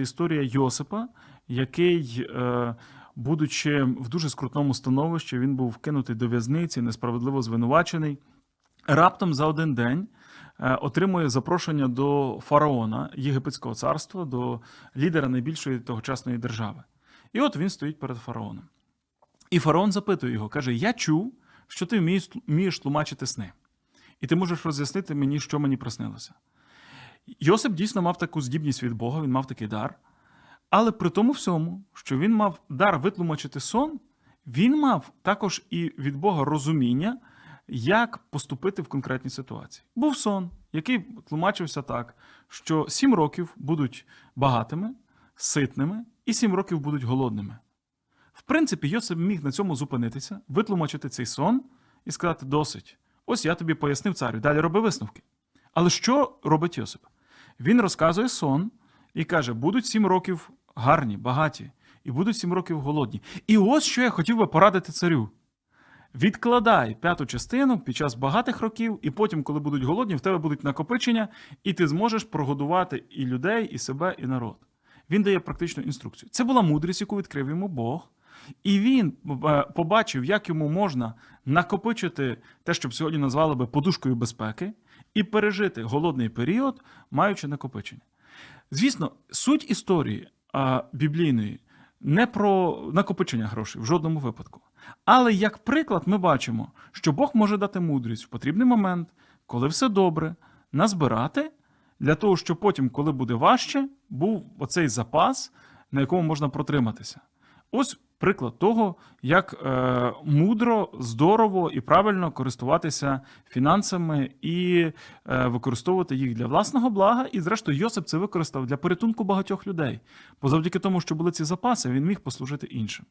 Історія Йосипа, який, е, будучи в дуже скрутному становищі, він був вкинутий до в'язниці, несправедливо звинувачений. Раптом за один день е, отримує запрошення до фараона Єгипетського царства, до лідера найбільшої тогочасної держави. І от він стоїть перед фараоном. І фараон запитує його, каже: Я чув, що ти вмієш тлумачити сни, і ти можеш роз'яснити мені, що мені приснилося. Йосип дійсно мав таку здібність від Бога, він мав такий дар. Але при тому всьому, що він мав дар витлумачити сон, він мав також і від Бога розуміння, як поступити в конкретній ситуації. Був сон, який тлумачився так, що сім років будуть багатими, ситними, і сім років будуть голодними. В принципі, Йосип міг на цьому зупинитися, витлумачити цей сон і сказати: досить. Ось я тобі пояснив царю, далі роби висновки. Але що робить Йосип? Він розказує сон і каже: будуть сім років гарні, багаті, і будуть сім років голодні. І ось що я хотів би порадити царю. Відкладай п'яту частину під час багатих років, і потім, коли будуть голодні, в тебе будуть накопичення, і ти зможеш прогодувати і людей, і себе, і народ. Він дає практичну інструкцію. Це була мудрість, яку відкрив йому Бог. І він е, побачив, як йому можна накопичити те, що б сьогодні назвали би подушкою безпеки, і пережити голодний період, маючи накопичення. Звісно, суть історії а, біблійної не про накопичення грошей в жодному випадку. Але як приклад, ми бачимо, що Бог може дати мудрість в потрібний момент, коли все добре, назбирати для того, щоб потім, коли буде важче, був оцей запас, на якому можна протриматися. Ось приклад того, як е, мудро, здорово і правильно користуватися фінансами і е, використовувати їх для власного блага. І, зрештою, Йосип це використав для порятунку багатьох людей. Бо завдяки тому, що були ці запаси, він міг послужити іншим.